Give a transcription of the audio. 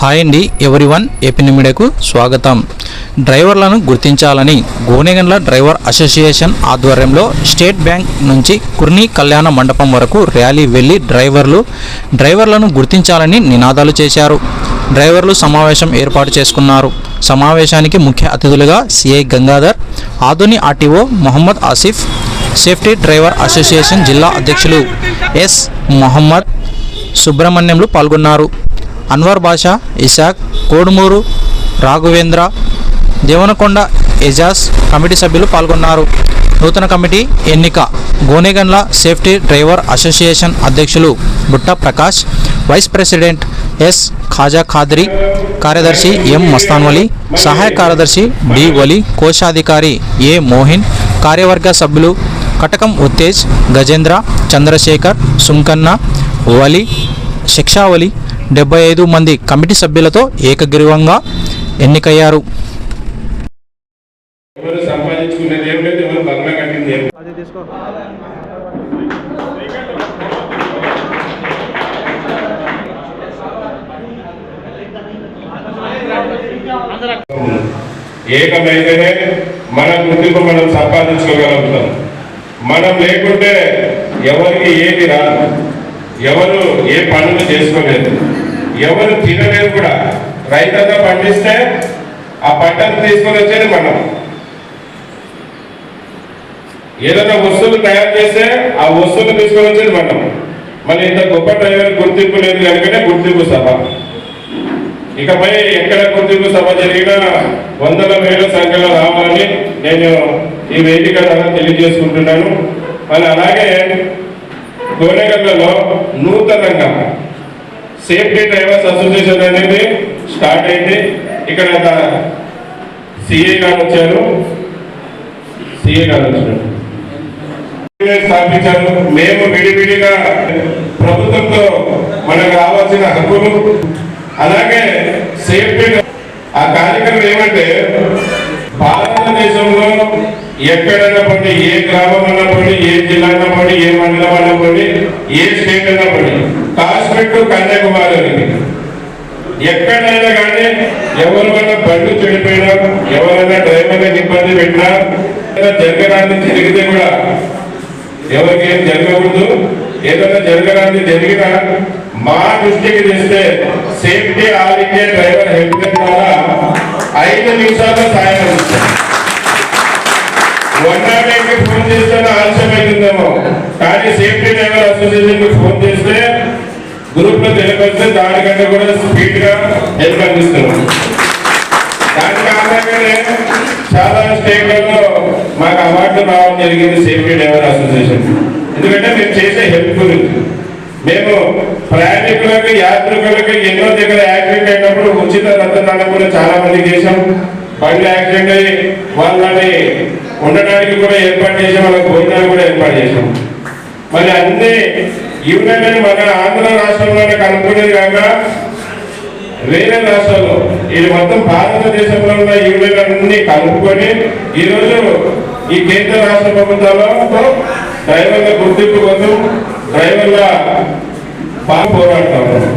Hi అండి ఎవరి one AP మీడియాకు స్వాగతం. డ్రైవర్లను గుర్తించాలని గోనెగండ్ల డ్రైవర్ అసోసియేషన్ ఆధ్వర్యంలో స్టేట్ బ్యాంక్ నుంచి కుర్ని కళ్యాణ మండపం వరకు ర్యాలీ వెళ్ళి డ్రైవర్లు డ్రైవర్లను గుర్తించాలని నినాదాలు చేశారు. డ్రైవర్లు సమావేశం ఏర్పాటు చేసుకున్నారు. సమావేశానికి ముఖ్య అతిథులుగా CI Gangadhar Adoni RTO Mohammed Asif safety driver association జిల్లా అధ్యక్షులు ఎస్ మొహమ్మద్ సుబ్రహ్మణ్యంలు పాల్గొన్నారు. అన్వర్ బాషా ఇషాక్ కోడుమూరు రాఘవేంద్ర దేవనకొండ ఎజాజ్ కమిటీ సభ్యులు పాల్గొన్నారు. నూతన కమిటీ ఎన్నిక. గోనెగన్ల సేఫ్టీ డ్రైవర్ అసోసియేషన్ అధ్యక్షులు Butta Prakash vice president S Khaja Khadri కార్యదర్శి ఎం మస్తాన్వలి సహాయ కార్యదర్శి డి వలి కోశాధికారి ఏ మోహిన్ కార్యవర్గ సభ్యులు కటకం ఉత్తేజ్ గజేంద్ర చంద్రశేఖర్ సుంకన్న వలి శిక్షావలి డెబ్బై ఐదు మంది కమిటీ సభ్యులతో ఏకగ్రీవంగా ఎన్నికయ్యారు. ఏకమైతేనే మన గుర్తింపు మనం సంపాదించుకోగలుగుతాం. మనం లేకుంటే ఎవరికి ఏది రాదు. ఎవరు ఏ పనులు చేసుకోలేదు. ఎవరు తినలేదు కూడా. రైతంతా పండిస్తే ఆ పంటను తీసుకొని వచ్చేది మనం. ఏదైనా వస్తువులు తయారు చేస్తే ఆ వస్తువులు తీసుకొని వచ్చేది మనం. మన ఇంత గొప్ప డ్రైవర్ గుర్తింపు లేదు కనుకనే గుర్తింపు సభ. ఇకపై ఎక్కడ గుర్తింపు సభ జరిగినా వందల వేల సంఖ్యలో రావాలని నేను ఈ వేదిక ద్వారా తెలియజేసుకుంటున్నాను. మరి అలాగే గోనెగల్లలో నూతనంగా సేఫ్టీ డ్రైవర్స్ అసోసియేషన్ అనేది స్టార్ట్ అయింది. ఇక్కడ సిఏ గారు వచ్చారు. సిఏ గారు వచ్చారు. స్థాపించారు. మేము విడివిడిగా ప్రభుత్వంతో మనకు రావాల్సిన హక్కులు అలాగే సేఫ్టీ ఆ కార్యక్రమం ఏమంటే భారతదేశంలో ఎక్కడైనా పడి ఏ గ్రామం అన్నా పడి ఏ జిల్లా అన్నా పడి ఏ మండలం అన్నా పడి ఏ స్టేట్ అయినా పడి కాశ్మీర్ టు కన్యాకుమారి ఎక్కడైనా కానీ ఎవరికైనా బండ్లు చెడిపోయినా ఎవరైనా డ్రైవర్ని ఇబ్బంది పెట్టినా జరగడానికి జరిగితే కూడా ఎవరికి ఏం జరగకూడదు. ఏదైనా జరగడానికి జరిగినా మా దృష్టికి తెస్తే safety all India driver help ద్వారా ఐదు నిమిషాల్లో సాయం అందిస్తాం. వన్ నాట్ ఎయిట్కి ఫోన్ చేస్తే ఆలస్యం అయిందేమో కానీ సేఫ్టీ డ్రైవర్ అసోసియేషన్కి ఫోన్ చేస్తే గ్రూప్లో తెలియపరిస్తే దానికంటే కూడా స్పీడ్గా హెల్ప్ అందిస్తున్నాం దాని కారణంగానే చాలా స్టేట్లలో మాకు అవార్డు రావడం జరిగింది సేఫ్టీ డ్రైవర్ అసోసియేషన్. ఎందుకంటే మేము చేసే హెల్ప్ గురించి. మేము ప్రయాణికులకు యాత్రికులకు ఎన్నో దగ్గర యాక్సిడెంట్ అయినప్పుడు ఉచిత రక్తదానం కూడా చాలా మంది చేశాం. బండి యాక్సిడెంట్ అయ్యి వాళ్ళని ఉండడానికి కూడా ఏర్పాటు చేసాం వాళ్ళకి భోజనాలు కూడా ఏర్పాటు చేసాం మరి అన్నీ యూనియన్ మన ఆంధ్ర రాష్ట్రంలోనే కనుక్కునేది కాక వేరే రాష్ట్రాల్లో ఇది మొత్తం భారతదేశంలో ఉన్న యూనియన్ అన్ని కలుపుకొని ఈరోజు ఈ కేంద్ర రాష్ట్ర ప్రభుత్వాలతో డ్రైవర్ల గుర్తింపు కోసం డ్రైవర్ల బాగా పోరాడుతా ఉన్నాం